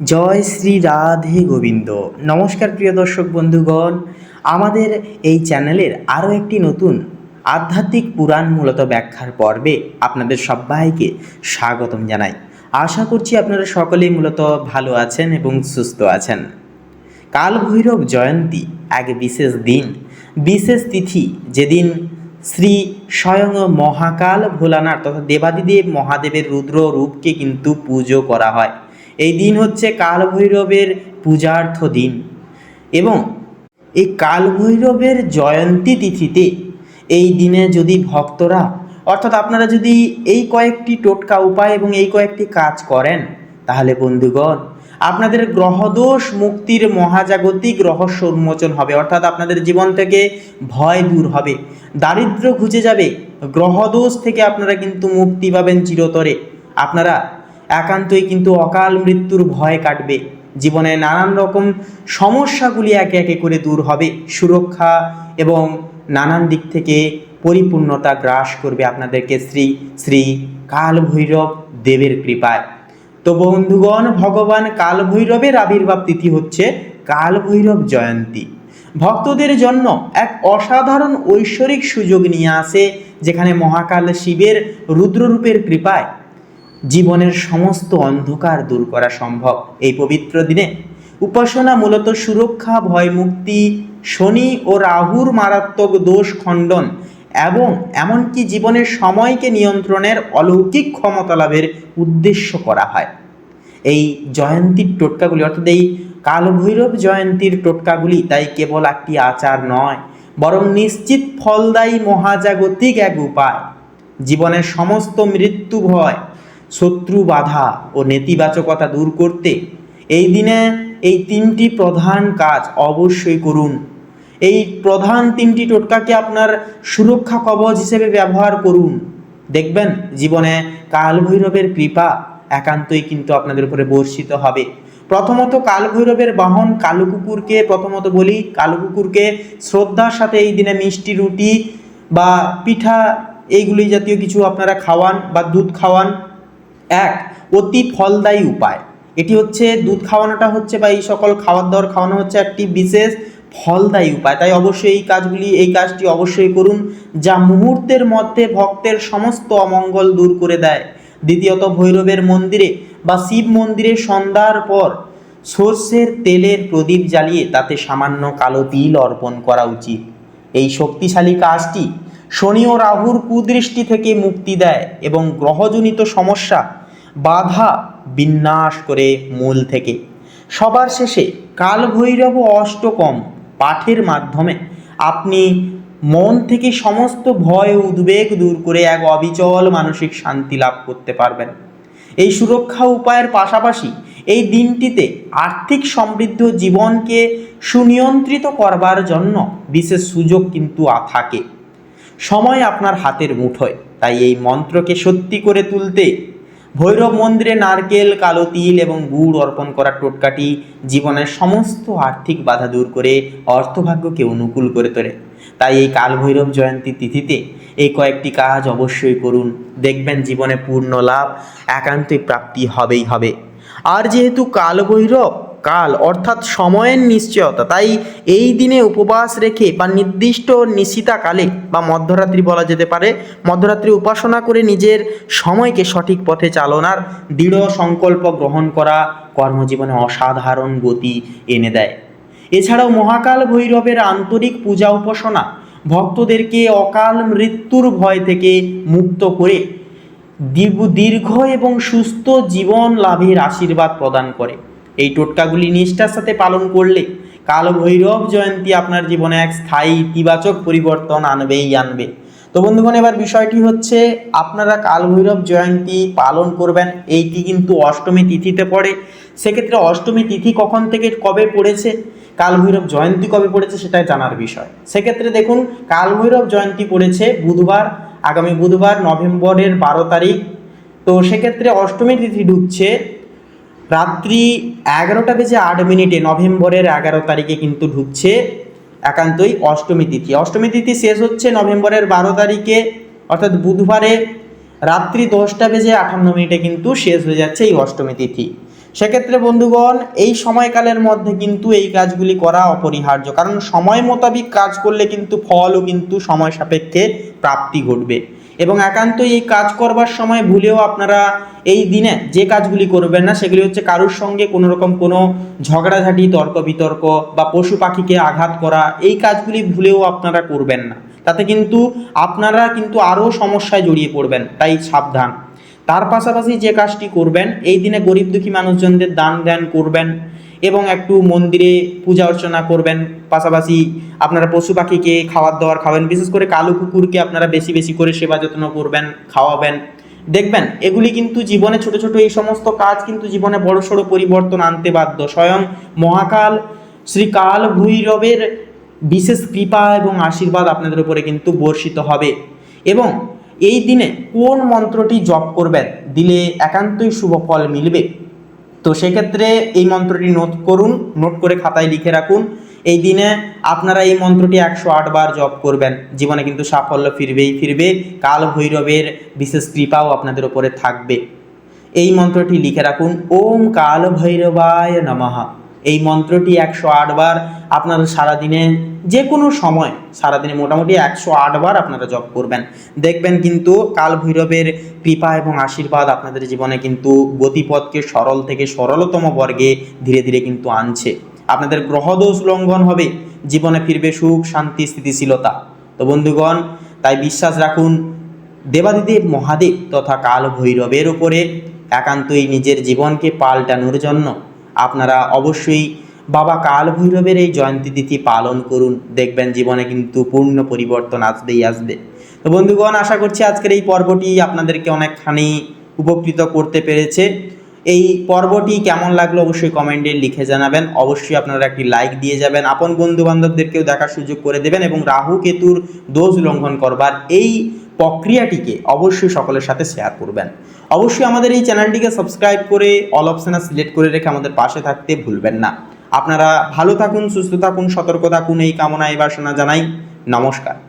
জয় শ্রী রাধে গোবিন্দ। নমস্কার প্রিয় দর্শক বন্ধুগণ। আমাদের এই চ্যানেলের আরও একটি নতুন আধ্যাত্মিক পুরাণ মূলত ব্যাখ্যার পর্বে আপনাদের সবাইকে স্বাগতম জানাই। আশা করছি আপনারা সকলেই মূলত ভালো আছেন এবং সুস্থ আছেন। কাল ভৈরব জয়ন্তী এক বিশেষ দিন, বিশেষ তিথি যেদিন শ্রী স্বয়ং মহাকাল ভোলানাথ তথা দেবাদিদেব মহাদেবের রুদ্র রূপকে কিন্তু পুজো করা হয়। এই দিন হচ্ছে কাল ভৈরবের পূজার্থ দিন। এবং এই কালভৈরবের জয়ন্তী তিথিতে এই দিনে যদি ভক্তরা, অর্থাৎ আপনারা যদি এই কয়েকটি টোটকা উপায় এবং এই কয়েকটি কাজ করেন, তাহলে বন্ধুগণ, আপনাদের গ্রহদোষ মুক্তির মহাজাগতিক রহস্য উন্মোচন হবে। অর্থাৎ আপনাদের জীবন থেকে ভয় দূর হবে দারিদ্র ঘুচে যাবে, গ্রহদোষ থেকে আপনারা কিন্তু মুক্তি পাবেন চিরতরে। আপনারা একান্তই কিন্তু অকাল মৃত্যুর ভয় কাটবে। জীবনে নানান রকম সমস্যাগুলি একে একে করে দূর হবে। সুরক্ষা এবং নানান দিক থেকে পরিপূর্ণতা গ্রাস করবে আপনাদেরকে শ্রী শ্রী কাল ভৈরব দেবের কৃপায়। তো বন্ধুগণ, ভগবান কাল ভৈরবের আবির্ভাব তিথি হচ্ছে কাল ভৈরব জয়ন্তী। ভক্তদের জন্য এক অসাধারণ ঐশ্বরিক সুযোগ নিয়ে আসে, যেখানে মহাকাল শিবের রুদ্ররূপের কৃপায় জীবনের সমস্ত অন্ধকার দূর করা সম্ভব। এই পবিত্র দিনে উপাসনা মূলত সুরক্ষা ভয় মুক্তি শনি ও রাহুর মারাত্মক দোষ খণ্ডন এবং এমনকি জীবনের সময়কে নিয়ন্ত্রণের অলৌকিক ক্ষমতা লাভের উদ্দেশ্য করা হয়। এই জয়ন্তীর টোটকাগুলি, অর্থাৎ এই কালভৈরব জয়ন্তীর টোটকাগুলি তাই কেবল একটি আচার নয়, বরং নিশ্চিত ফলদায়ী মহাজাগতিক এক উপায়। জীবনের সমস্ত মৃত্যু ভয় শত্রু বাধা ও নেতিবাচকতা দূর করতে এই দিনে এই তিনটি প্রধান কাজ অবশ্যই করুন। এই প্রধান তিনটি টোটকাকে আপনার সুরক্ষা কবচ হিসেবে ব্যবহার করুন। দেখবেন জীবনে কালভৈরবের কৃপা একান্তই কিন্তু আপনাদের উপরে বর্ষিত হবে। প্রথমত কালভৈরবের বাহন কালো কুকুরকে প্রথমত বলি কালো কুকুরকে শ্রদ্ধার সাথে এই দিনে মিষ্টি, রুটি বা পিঠা, এইগুলি জাতীয় কিছু আপনারা খাওয়ান বা দুধ খাওয়ান। এক, অতি ফলদায়ী উপায়। এটি হচ্ছে দুধ খাওয়ানোটা হচ্ছে বা এই সকল খাবার দাবার খাওয়ানো হচ্ছে একটি বিশেষ ফলদায়ী উপায়। তাই অবশ্যই এই কাজগুলি, এই কাজটি অবশ্যই করুন যা মুহূর্তের মধ্যে ভক্তের সমস্ত অমঙ্গল দূর করে দেয়। দ্বিতীয়ত, ভৈরবের মন্দিরে বা শিব মন্দিরে সন্ধ্যার পর সর্ষের তেলের প্রদীপ জ্বালিয়ে তাতে সামান্য কালো তিল অর্পণ করা উচিত। এই শক্তিশালী কাজটি শনি ও রাহুর কুদৃষ্টি থেকে মুক্তি দেয় এবং গ্রহজনিত সমস্যা বাধা বিন্যাস করে মূল থেকে। সবার শেষে কালভৈরব অষ্টকম পাঠের মাধ্যমে আপনি মন থেকে সমস্ত ভয় উদ্বেগ দূর করে এক অবিচল মানসিক শান্তি লাভ করতে পারবেন। এই সুরক্ষা উপায়ের পাশাপাশি এই দিনটিতে আর্থিক সমৃদ্ধ জীবনকে সুনিয়ন্ত্রিত করবার জন্য বিশেষ সুযোগ কিন্তু থাকে। সময় আপনার হাতের মুঠোয়, তাই এই মন্ত্রকে সত্যি করে তুলতে ভৈরব মন্দিরে নারকেল, কালো তিল এবং গুড় অর্পণ করার টোটকাটি জীবনের সমস্ত আর্থিক বাধা দূর করে অর্থভাগ্যকে অনুকূল করে তোলে। তাই এই কাল ভৈরব জয়ন্তী তিথিতে এই কয়েকটি কাজ অবশ্যই করুন। দেখবেন জীবনে পূর্ণ লাভ, একান্তই প্রাপ্তি হবেই হবে। আর যেহেতু কালভৈরব কাল, অর্থাৎ সময়ের নিশ্চয়তা। তাই এই দিনে উপবাস রেখে বা নির্দিষ্ট নিশিতাকালে বা মধ্যরাত্রি বলা যেতে পারে, মধ্যরাত্রি উপাসনা করে নিজের সময়কে সঠিক পথে চালনার দৃঢ় সংকল্প গ্রহণ করা কর্মজীবনে অসাধারণ গতি এনে দেয়। এছাড়াও মহাকাল ভৈরবের আন্তরিক পূজা উপাসনা ভক্তদেরকে অকাল মৃত্যুর ভয় থেকে মুক্ত করে দীর্ঘ এবং সুস্থ জীবন লাভের আশীর্বাদ প্রদান করে। এই টোটকাগুলি নিষ্ঠার সাথে পালন করলে কাল ভৈরব জয়ন্তী আপনার জীবনে এক স্থায়ী ইতিবাচক পরিবর্তন আনবেই আনবে। তো বন্ধুগণ, এবার বিষয়টি হচ্ছে, আপনারা কাল ভৈরব জয়ন্তী পালন করবেন, এইটি কিন্তু অষ্টমী তিথিতে পড়ে। সেক্ষেত্রে অষ্টমী তিথি কখন থেকে কবে পড়েছে কাল ভৈরব জয়ন্তী কবে পড়েছে সেটাই জানার বিষয়। সেক্ষেত্রে দেখুন কাল ভৈরব জয়ন্তী পড়েছে বুধবার, আগামী বুধবার নভেম্বরের বারো তারিখ। তো সেক্ষেত্রে অষ্টমী তিথি ঢুকছে রাত্রি এগারোটা বেজে আট মিনিটে নভেম্বরের এগারো তারিখে কিন্তু ঢুকছে একান্তই অষ্টমী তিথি। অষ্টমী তিথি শেষ হচ্ছে নভেম্বরের বারো তারিখে, অর্থাৎ বুধবারে রাত্রি দশটা বেজে আঠান্ন মিনিটে কিন্তু শেষ হয়ে যাচ্ছে এই অষ্টমী তিথি। সেক্ষেত্রে বন্ধুগণ, এই সময়কালের মধ্যে কিন্তু এই কাজগুলি করা অপরিহার্য, কারণ সময় মোতাবিক কাজ করলে কিন্তু ফলও কিন্তু সময় সাপেক্ষে প্রাপ্তি ঘটবে। এবং একান্তই এই কাজ করবার সময় ভুলেও আপনারা এই দিনে যে কাজগুলি করবেন না, সেগুলি হচ্ছে কারোর সঙ্গে কোনো রকম কোনো ঝগড়াঝাটি তর্ক বিতর্ক বা পশু পাখিকে আঘাত করা, এই কাজগুলি ভুলেও আপনারা করবেন না। তাতে কিন্তু আপনারা কিন্তু আরও সমস্যায় জড়িয়ে পড়বেন, তাই সাবধান। তার পাশাপাশি যে কাজটি করবেন, এই দিনে গরিব দুঃখী মানুষজনদের দান দেন করবেন এবং একটু মন্দিরে পূজা অর্চনা করবেন। পাশাপাশি আপনারা পশু পাখিকে খাওয়ার দাওয়ার খাবেন। বিশেষ করে কালো কুকুরকে আপনারা বেশি বেশি করে সেবা যত্ন করবেন, খাওয়াবেন। দেখবেন, এগুলি কিন্তু জীবনে ছোট ছোট এই সমস্ত কাজ কিন্তু জীবনে বড় সড়ো পরিবর্তন আনতে বাধ্য। স্বয়ং মহাকাল শ্রী কাল ভৈরবের বিশেষ কৃপা এবং আশীর্বাদ আপনাদের উপরে কিন্তু বর্ষিত হবে। এবং এই দিনে কোন মন্ত্রটি জপ করবেন? দিলে একান্তই শুভ ফল মিলবে। তো সেক্ষেত্রে এই মন্ত্রটি নোট করুন নোট করে খাতায় লিখে রাখুন। এই দিনে আপনারা এই মন্ত্রটি একশো আট বার জপ করবেন। জীবনে কিন্তু সাফল্য ফিরবেই ফিরবে, কাল ভৈরবের বিশেষ কৃপাও আপনাদের ওপরে থাকবে। এই মন্ত্রটি লিখে রাখুন, ওম কাল ভৈরবায় নমঃ। এই মন্ত্রটি একশো বার আপনারা সারাদিনে যে কোনো সময় সারাদিনে মোটামুটি একশো বার আপনারা জপ করবেন। দেখবেন কিন্তু কাল ভৈরবের কৃপা এবং আশীর্বাদ আপনাদের জীবনে কিন্তু গতিপথকে সরল থেকে সরলতম বর্গে ধীরে ধীরে কিন্তু আনছে। আপনাদের গ্রহদোষ লঙ্ঘন হবে, জীবনে ফিরবে সুখ, শান্তি, স্থিতিশীলতা। তো বন্ধুগণ, তাই বিশ্বাস রাখুন, দেবাদিদেব মহাদেব তথা কাল ভৈরবের উপরে একান্তই নিজের জীবনকে পাল্টানোর জন্য আপনারা অবশ্যই বাবা কাল ভৈরবের এই জয়ন্তী তিথি পালন করুন। দেখবেন জীবনে কিন্তু পূর্ণ পরিবর্তন আসবেই আসবে। তো বন্ধুগণ, আশা করছি আজকের এই পর্বটি আপনাদেরকে অনেকখানি উপকৃত করতে পেরেছে। এই পর্বটি কেমন লাগল অবশ্যই কমেন্টে লিখে জানাবেন। অবশ্যই আপনারা একটি লাইক দিয়ে যাবেন। আপন বন্ধু বান্ধবদেরকেও দেখার সুযোগ করে দেবেন এবং রাহু কেতুর দোষ লঙ্ঘন করবার এই প্রক্রিয়াটিকে অবশ্যই সকলের সাথে শেয়ার করবেন। অবশ্যই আমাদের এই চ্যানেলটিকে সাবস্ক্রাইব করে অল অপশানে সিলেক্ট করে রেখে আমাদের পাশে থাকতে ভুলবেন না। আপনারা ভালো থাকুন, সুস্থ থাকুন, সতর্ক থাকুন, এই কামনা এই বাসনা জানাই। নমস্কার।